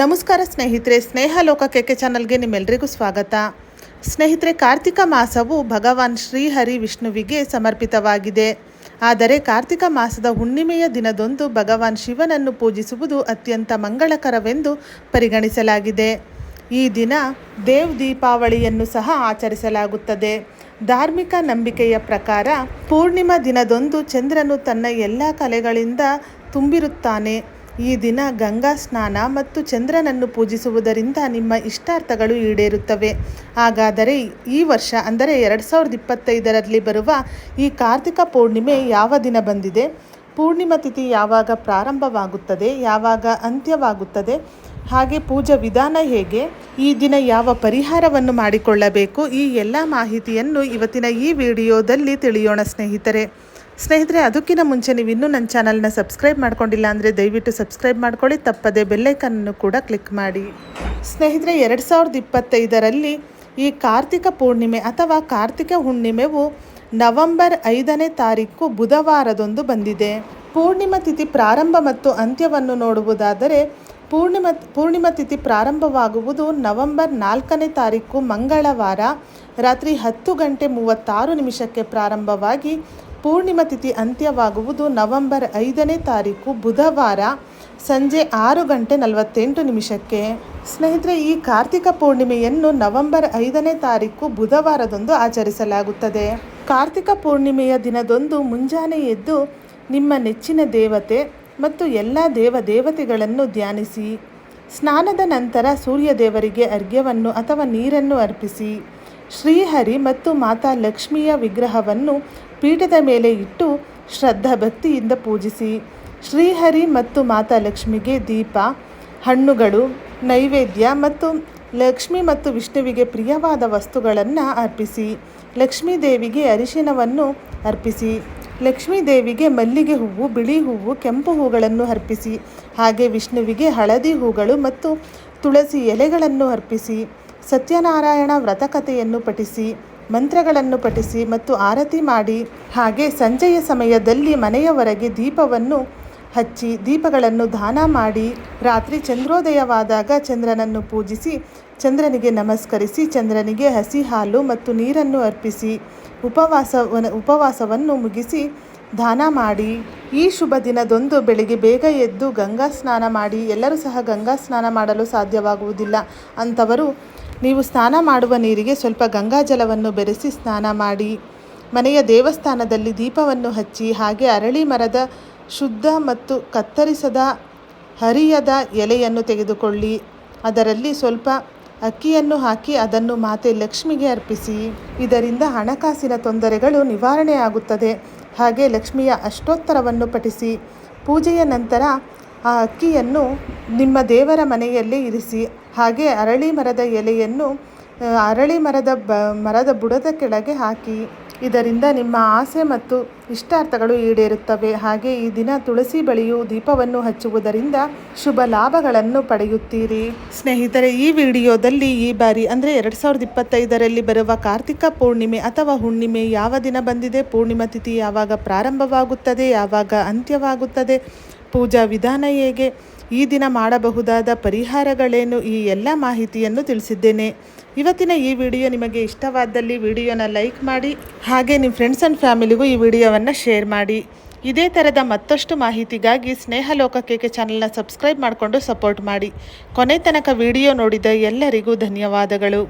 ನಮಸ್ಕಾರ ಸ್ನೇಹಿತರೆ, ಸ್ನೇಹ ಲೋಕ ಕೆಕೆ ಚಾನಲ್ಗೆ ನಿಮ್ಮೆಲ್ಲರಿಗೂ ಸ್ವಾಗತ. ಸ್ನೇಹಿತರೆ, ಕಾರ್ತಿಕ ಮಾಸವು ಭಗವಾನ್ ಶ್ರೀಹರಿ ವಿಷ್ಣುವಿಗೆ ಸಮರ್ಪಿತವಾಗಿದೆ. ಆದರೆ ಕಾರ್ತಿಕ ಮಾಸದ ಹುಣ್ಣಿಮೆಯ ದಿನದೊಂದು ಭಗವಾನ್ ಶಿವನನ್ನು ಪೂಜಿಸುವುದು ಅತ್ಯಂತ ಮಂಗಳಕರವೆಂದು ಪರಿಗಣಿಸಲಾಗಿದೆ. ಈ ದಿನ ದೇವ್ ದೀಪಾವಳಿಯನ್ನು ಸಹ ಆಚರಿಸಲಾಗುತ್ತದೆ. ಧಾರ್ಮಿಕ ನಂಬಿಕೆಯ ಪ್ರಕಾರ ಪೂರ್ಣಿಮಾ ದಿನದಂದು ಚಂದ್ರನು ತನ್ನ ಎಲ್ಲ ಕಲೆಗಳಿಂದ ತುಂಬಿರುತ್ತಾನೆ. ಈ ದಿನ ಗಂಗಾ ಸ್ನಾನ ಮತ್ತು ಚಂದ್ರನನ್ನು ಪೂಜಿಸುವುದರಿಂದ ನಿಮ್ಮ ಇಷ್ಟಾರ್ಥಗಳು ಈಡೇರುತ್ತವೆ. ಹಾಗಾದರೆ ಈ ವರ್ಷ, ಅಂದರೆ ಎರಡು ಸಾವಿರದ ಇಪ್ಪತ್ತೈದರಲ್ಲಿ ಬರುವ ಈ ಕಾರ್ತಿಕ ಪೂರ್ಣಿಮೆ ಯಾವ ದಿನ ಬಂದಿದೆ? ಪೂರ್ಣಿಮಾ ತಿಥಿ ಯಾವಾಗ ಪ್ರಾರಂಭವಾಗುತ್ತದೆ, ಯಾವಾಗ ಅಂತ್ಯವಾಗುತ್ತದೆ, ಹಾಗೆ ಪೂಜಾ ವಿಧಾನ ಹೇಗೆ, ಈ ದಿನ ಯಾವ ಪರಿಹಾರವನ್ನು ಮಾಡಿಕೊಳ್ಳಬೇಕು, ಈ ಎಲ್ಲ ಮಾಹಿತಿಯನ್ನು ಇವತ್ತಿನ ಈ ವಿಡಿಯೋದಲ್ಲಿ ತಿಳಿಯೋಣ ಸ್ನೇಹಿತರೆ. ಸ್ನೇಹಿತರೆ, ಅದಕ್ಕಿಂತ ಮುಂಚೆ ನೀವು ಇನ್ನೂ ನನ್ನ ಚಾನಲ್ನ ಸಬ್ಸ್ಕ್ರೈಬ್ ಮಾಡ್ಕೊಂಡಿಲ್ಲ ಅಂದರೆ ದಯವಿಟ್ಟು ಸಬ್ಸ್ಕ್ರೈಬ್ ಮಾಡ್ಕೊಳ್ಳಿ, ತಪ್ಪದೆ ಬೆಲ್ಲೈಕನ್ನು ಕೂಡ ಕ್ಲಿಕ್ ಮಾಡಿ. ಸ್ನೇಹಿತರೆ, ಎರಡು ಸಾವಿರದ ಇಪ್ಪತ್ತೈದರಲ್ಲಿ ಈ ಕಾರ್ತಿಕ ಪೂರ್ಣಿಮೆ ಅಥವಾ ಕಾರ್ತಿಕ ಹುಣ್ಣಿಮೆವು ನವೆಂಬರ್ ಐದನೇ ತಾರೀಕು ಬುಧವಾರದೊಂದು ಬಂದಿದೆ. ಪೂರ್ಣಿಮಾ ತಿಥಿ ಪ್ರಾರಂಭ ಮತ್ತು ಅಂತ್ಯವನ್ನು ನೋಡುವುದಾದರೆ, ಪೂರ್ಣಿಮ, ಪೂರ್ಣಿಮಾ ತಿಥಿ ಪ್ರಾರಂಭವಾಗುವುದು ನವೆಂಬರ್ ನಾಲ್ಕನೇ ತಾರೀಕು ಮಂಗಳವಾರ, ರಾತ್ರಿ ಹತ್ತು ಗಂಟೆ ಮೂವತ್ತಾರು ನಿಮಿಷಕ್ಕೆ ಪ್ರಾರಂಭವಾಗಿ ಪೂರ್ಣಿಮ ತಿಥಿ ಅಂತ್ಯವಾಗುವುದು ನವೆಂಬರ್ ಐದನೇ ತಾರೀಕು ಬುಧವಾರ, ಸಂಜೆ ಆರು ಗಂಟೆ ನಲವತ್ತೆಂಟು ನಿಮಿಷಕ್ಕೆ. ಸ್ನೇಹಿತರೆ, ಈ ಕಾರ್ತಿಕ ಪೂರ್ಣಿಮೆಯನ್ನು ನವೆಂಬರ್ ಐದನೇ ತಾರೀಕು ಬುಧವಾರದಂದು ಆಚರಿಸಲಾಗುತ್ತದೆ. ಕಾರ್ತಿಕ ಪೂರ್ಣಿಮೆಯ ದಿನದೊಂದು ಮುಂಜಾನೆ ಎದ್ದು ನಿಮ್ಮ ನೆಚ್ಚಿನ ದೇವತೆ ಮತ್ತು ಎಲ್ಲ ದೇವ ದೇವತೆಗಳನ್ನು ಧ್ಯಾನಿಸಿ, ಸ್ನಾನದ ನಂತರ ಸೂರ್ಯ ದೇವರಿಗೆ ಅರ್ಘ್ಯವನ್ನು ಅಥವಾ ನೀರನ್ನು ಅರ್ಪಿಸಿ, ಶ್ರೀಹರಿ ಮತ್ತು ಮಾತಾ ಲಕ್ಷ್ಮಿಯ ವಿಗ್ರಹವನ್ನು ಪೀಠದ ಮೇಲೆ ಇಟ್ಟು ಶ್ರದ್ಧಾ ಭಕ್ತಿಯಿಂದ ಪೂಜಿಸಿ, ಶ್ರೀಹರಿ ಮತ್ತು ಮಾತಾ ಲಕ್ಷ್ಮಿಗೆ ದೀಪ, ಹಣ್ಣುಗಳು, ನೈವೇದ್ಯ ಮತ್ತು ಲಕ್ಷ್ಮಿ ಮತ್ತು ವಿಷ್ಣುವಿಗೆ ಪ್ರಿಯವಾದ ವಸ್ತುಗಳನ್ನು ಅರ್ಪಿಸಿ. ಲಕ್ಷ್ಮೀ ದೇವಿಗೆ ಅರಿಶಿನವನ್ನು ಅರ್ಪಿಸಿ. ಲಕ್ಷ್ಮೀ ದೇವಿಗೆ ಮಲ್ಲಿಗೆ ಹೂವು, ಬಿಳಿ ಹೂವು, ಕೆಂಪು ಹೂಗಳನ್ನು ಅರ್ಪಿಸಿ. ಹಾಗೆ ವಿಷ್ಣುವಿಗೆ ಹಳದಿ ಹೂಗಳು ಮತ್ತು ತುಳಸಿ ಎಲೆಗಳನ್ನು ಅರ್ಪಿಸಿ. ಸತ್ಯನಾರಾಯಣ ವ್ರತಕಥೆಯನ್ನು ಪಠಿಸಿ, ಮಂತ್ರಗಳನ್ನು ಪಠಿಸಿ ಮತ್ತು ಆರತಿ ಮಾಡಿ. ಹಾಗೆ ಸಂಜೆಯ ಸಮಯದಲ್ಲಿ ಮನೆಯವರೆಗೆ ದೀಪವನ್ನು ಹಚ್ಚಿ ದೀಪಗಳನ್ನು ದಾನ ಮಾಡಿ ರಾತ್ರಿ ಚಂದ್ರೋದಯವಾದಾಗ ಚಂದ್ರನನ್ನು ಪೂಜಿಸಿ ಚಂದ್ರನಿಗೆ ನಮಸ್ಕರಿಸಿ ಚಂದ್ರನಿಗೆ ಹಸಿ ಹಾಲು ಮತ್ತು ನೀರನ್ನು ಅರ್ಪಿಸಿ ಉಪವಾಸವನ್ನು ಉಪವಾಸವನ್ನು ಮುಗಿಸಿ ದಾನ ಮಾಡಿ ಈ ಶುಭ ದಿನದೊಂದು ಬೆಳಿಗ್ಗೆ ಬೇಗ ಎದ್ದು ಗಂಗಾ ಸ್ನಾನ ಮಾಡಿ ಎಲ್ಲರೂ ಸಹ ಗಂಗಾ ಸ್ನಾನ ಮಾಡಲು ಸಾಧ್ಯವಾಗುವುದಿಲ್ಲ ಅಂಥವರು ನೀವು ಸ್ನಾನ ಮಾಡುವ ನೀರಿಗೆ ಸ್ವಲ್ಪ ಗಂಗಾಜಲವನ್ನು ಬೆರೆಸಿ ಸ್ನಾನ ಮಾಡಿ ಮನೆಯ ದೇವಸ್ಥಾನದಲ್ಲಿ ದೀಪವನ್ನು ಹಚ್ಚಿ ಹಾಗೆ ಅರಳಿ ಮರದ ಶುದ್ಧ ಮತ್ತು ಕತ್ತರಿಸದ ಹರಿಯದ ಎಲೆಯನ್ನು ತೆಗೆದುಕೊಳ್ಳಿ. ಅದರಲ್ಲಿ ಸ್ವಲ್ಪ ಅಕ್ಕಿಯನ್ನು ಹಾಕಿ ಅದನ್ನು ಮಾತೆ ಲಕ್ಷ್ಮಿಗೆ ಅರ್ಪಿಸಿ. ಇದರಿಂದ ಹಣಕಾಸಿನ ತೊಂದರೆಗಳು ನಿವಾರಣೆಯಾಗುತ್ತದೆ. ಹಾಗೆ ಲಕ್ಷ್ಮಿಯ ಅಷ್ಟೋತ್ತರವನ್ನು ಪಠಿಸಿ. ಪೂಜೆಯ ನಂತರ ಆ ಅಕ್ಕಿಯನ್ನು ನಿಮ್ಮ ದೇವರ ಮನೆಯಲ್ಲಿ ಇರಿಸಿ. ಹಾಗೆ ಅರಳಿ ಮರದ ಎಲೆಯನ್ನು, ಅರಳಿ ಮರದ ಬ, ಮರದ ಬುಡದ ಕೆಳಗೆ ಹಾಕಿ. ಇದರಿಂದ ನಿಮ್ಮ ಆಸೆ ಮತ್ತು ಇಷ್ಟಾರ್ಥಗಳು ಈಡೇರುತ್ತವೆ. ಹಾಗೆ ಈ ದಿನ ತುಳಸಿ ಬಳಿಯು ದೀಪವನ್ನು ಹಚ್ಚುವುದರಿಂದ ಶುಭ ಲಾಭಗಳನ್ನು ಪಡೆಯುತ್ತೀರಿ. ಸ್ನೇಹಿತರೆ, ಈ ವಿಡಿಯೋದಲ್ಲಿ ಈ ಬಾರಿ ಅಂದರೆ ಎರಡು ಸಾವಿರದ ಇಪ್ಪತ್ತೈದರಲ್ಲಿ ಬರುವ ಕಾರ್ತಿಕ ಪೂರ್ಣಿಮೆ ಅಥವಾ ಹುಣ್ಣಿಮೆ ಯಾವ ದಿನ ಬಂದಿದೆ, ಪೂರ್ಣಿಮಾ ತಿಥಿ ಯಾವಾಗ ಪ್ರಾರಂಭವಾಗುತ್ತದೆ, ಯಾವಾಗ ಅಂತ್ಯವಾಗುತ್ತದೆ, ಪೂಜಾ ವಿಧಾನ ಹೇಗೆ ಈ ದಿನ ಮಾಡಬಹುದಾದ ಪರಿಹಾರಗಳೇನು? ಈ ಎಲ್ಲ ಮಾಹಿತಿಯನ್ನು ತಿಳಿಸಿದ್ದೇನೆ. ಇವತ್ತಿನ ಈ ವಿಡಿಯೋ ನಿಮಗೆ ಇಷ್ಟವಾದಲ್ಲಿ ವಿಡಿಯೋನ ಲೈಕ್ ಮಾಡಿ, ಹಾಗೆ ನಿಮ್ಮ ಫ್ರೆಂಡ್ಸ್ ಆ್ಯಂಡ್ ಫ್ಯಾಮಿಲಿಗೂ ಈ ವಿಡಿಯೋವನ್ನು ಶೇರ್ ಮಾಡಿ. ಇದೇ ಥರದ ಮತ್ತಷ್ಟು ಮಾಹಿತಿಗಾಗಿ ಸ್ನೇಹ ಲೋಕ ಕೇಕೆ ಚಾನಲ್ನ ಸಬ್ಸ್ಕ್ರೈಬ್ ಮಾಡಿಕೊಂಡು ಸಪೋರ್ಟ್ ಮಾಡಿ. ಕೊನೆ ತನಕ ವಿಡಿಯೋ ನೋಡಿದ ಎಲ್ಲರಿಗೂ ಧನ್ಯವಾದಗಳು.